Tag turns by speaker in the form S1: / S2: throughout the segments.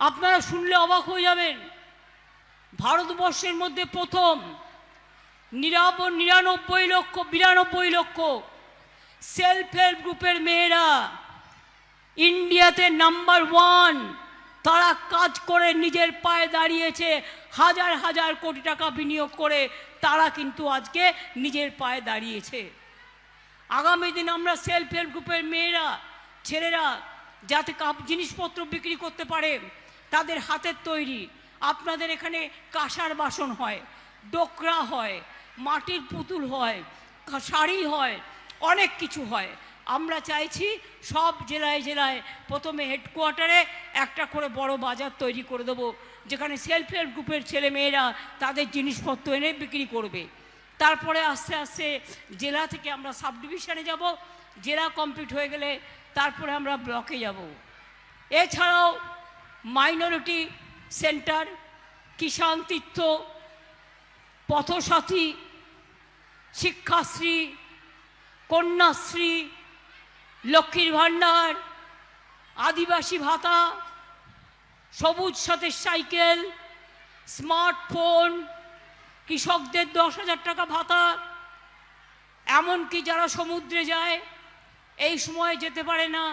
S1: আপনারা শুনলে অবাক হয়ে যাবেন। ভারতবর্ষের মধ্যে প্রথম নিরাব নিরানব্বই লক্ষ, বিরানব্বই লক্ষ সেলফ হেল্প গ্রুপের মেয়েরা ইন্ডিয়াতে নাম্বার ওয়ান। তারা কাজ করে, নিজের পায়ে দাঁড়িয়েছে, হাজার হাজার কোটি টাকা বিনিয়োগ করে তারা কিন্তু আজকে নিজের পায়ে দাঁড়িয়েছে। আগামী দিন আমরা সেলফ হেল্প গ্রুপের মেয়েরা, ছেলেরা যাতে কাপ জিনিসপত্র বিক্রি করতে পারে তাদের হাতের তৈরি। আপনাদের এখানে কাঁসার বাসন হয়, ডোকরা হয়, মাটির পুতুল হয়, শাড়ি হয়, অনেক কিছু হয়। আমরা চাইছি সব জেলায় জেলায় প্রথমে হেডকোয়ার্টারে একটা করে বড় বাজার তৈরি করে দেবো, যেখানে সেলফ হেল্প গ্রুপের ছেলে মেয়েরা তাদের জিনিসপত্র এনে বিক্রি করবে। তারপরে আস্তে আস্তে জেলা থেকে আমরা সাব ডিভিশনে যাব, জেলা কমপ্লিট হয়ে গেলে তারপরে আমরা ব্লকে যাব। এছাড়াও মাইনরিটি সেন্টার, কিষাণ তীর্থ, পথসাথী, শিক্ষাশ্রী, কন্যাশ্রী, লক্ষ্মীর ভাণ্ডার, আদিবাসী ভাতা, সবুজ সাথের সাইকেল, স্মার্টফোন, কৃষকদের দশ হাজার টাকা ভাতা, এমনকি যারা সমুদ্রে যায়, এই সময়ে যেতে পারে না,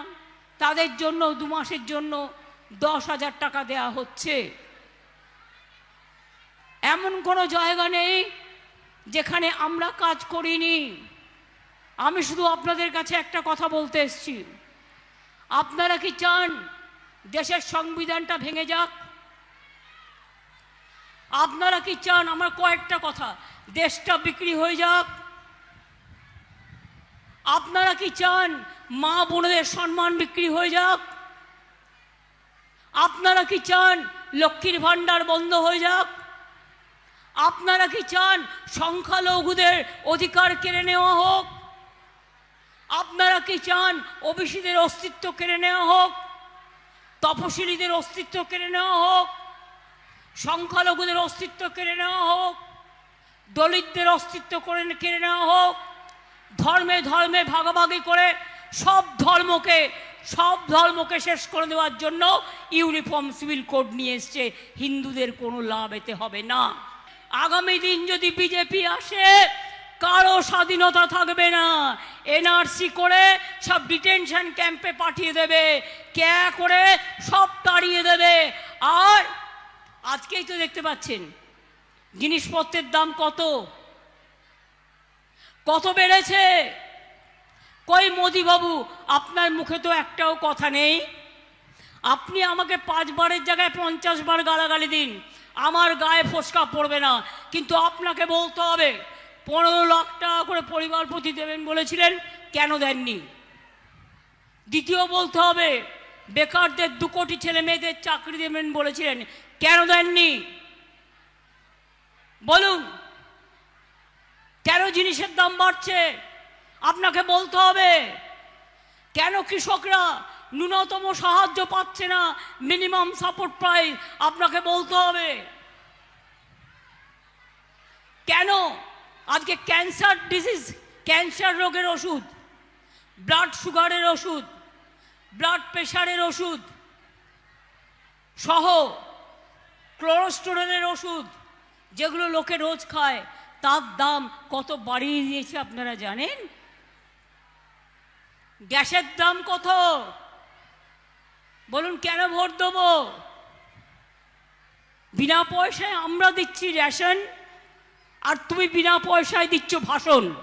S1: তাদের জন্য, দু মাসের জন্য দশ হাজার টাকা দেয়া হচ্ছে। এমন কোনো জায়গা নেই যেখানে আমরা কাজ করিনি। আমি শুধু আপনাদের কাছে একটা কথা বলতে এসছি। আপনারা কি চান দেশের সংবিধানটা ভেঙে যাক? আপনারা কি চান আমার কয়েকটা কথা, দেশটা বিক্রি হয়ে যাক? আপনারা কি চান মা বোনদের সম্মান বিক্রি হয়ে যাক? আপনারা কি চান লক্ষ্মীর ভাণ্ডার বন্ধ হয়ে যাক? আপনারা কি চান সংখ্যালঘুদের অধিকার কেড়ে নেওয়া হোক? আপনারা কি চান ওবিসিদের অস্তিত্ব কেড়ে নেওয়া হোক? তপশিলীদের অস্তিত্ব কেড়ে নেওয়া হোক? সংখ্যালঘুদের অস্তিত্ব কেড়ে নেওয়া হোক? দলিতদের অস্তিত্ব করে কেড়ে নেওয়া হোক? ধর্মে ধর্মে ভাগাভাগি করে সব ধর্মকে সব ধর্মকে শেষ করে দেওয়ার জন্য ইউনিফর্ম সিভিল কোড নিয়ে এসছে। হিন্দুদের কোনো লাভ এতে হবে না। আগামী দিন যদি বিজেপি আসে, কারও স্বাধীনতা থাকবে না। এনআরসি করে সব ডিটেনশন ক্যাম্পে পাঠিয়ে দেবে, ক্যা করে সব তাড়িয়ে দেবে। আর আজকেই তো দেখতে পাচ্ছেন, জিনিসপত্রের দাম কত? কত বেড়েছে? কই মোদিবাবু, আপনার মুখে তো একটাও কথা নেই। আপনি আমাকে পাঁচবারের জায়গায় পঞ্চাশ বার গালাগালি দিন, আমার গায়ে ফোসকা পড়বে না। কিন্তু আপনাকে বলতে হবে, পনেরো লাখ টাকা করে পরিবার প্রতি দেবেন বলেছিলেন, কেন দেননি? দ্বিতীয় বলতে হবে, বেকারদের দু কোটি ছেলে মেয়েদের চাকরি দেবেন বলেছিলেন, কেন দেননি? বলুন, কেন জিনিসের দাম বাড়ছে? আপনাকে বলতে হবে, কেন কৃষকরা ন্যূনতম সাহায্য পাচ্ছে না, মিনিমাম সাপোর্ট প্রাইস আপনাকে বলতে হবে? কেন? আজকে ক্যান্সার ডিজিজ, ক্যান্সার রোগের ওষুধ, ব্লাড সুগারের ওষুধ, ব্লাড প্রেশারের ওষুধ সহ ক্লোরোস্টোরেনের ওষুধ যেগুলো লোকে রোজ খায়, তার দাম কত বাড়িয়ে দিয়েছে আপনারা জানেন? গ্যাসের দাম কত? বলুন, কেন ভোট দেবো? বিনা পয়সায় আমরা দিচ্ছি রেশন, আর তুমি বিনা পয়সায় দিচ্ছ ভাষণ।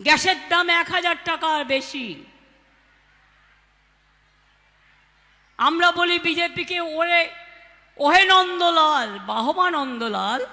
S1: গ্যাসের দাম এক হাজার টাকার বেশি। আমরা বলি বিজেপিকে ওরে, ওহে নন্দলাল, বাহবা নন্দলাল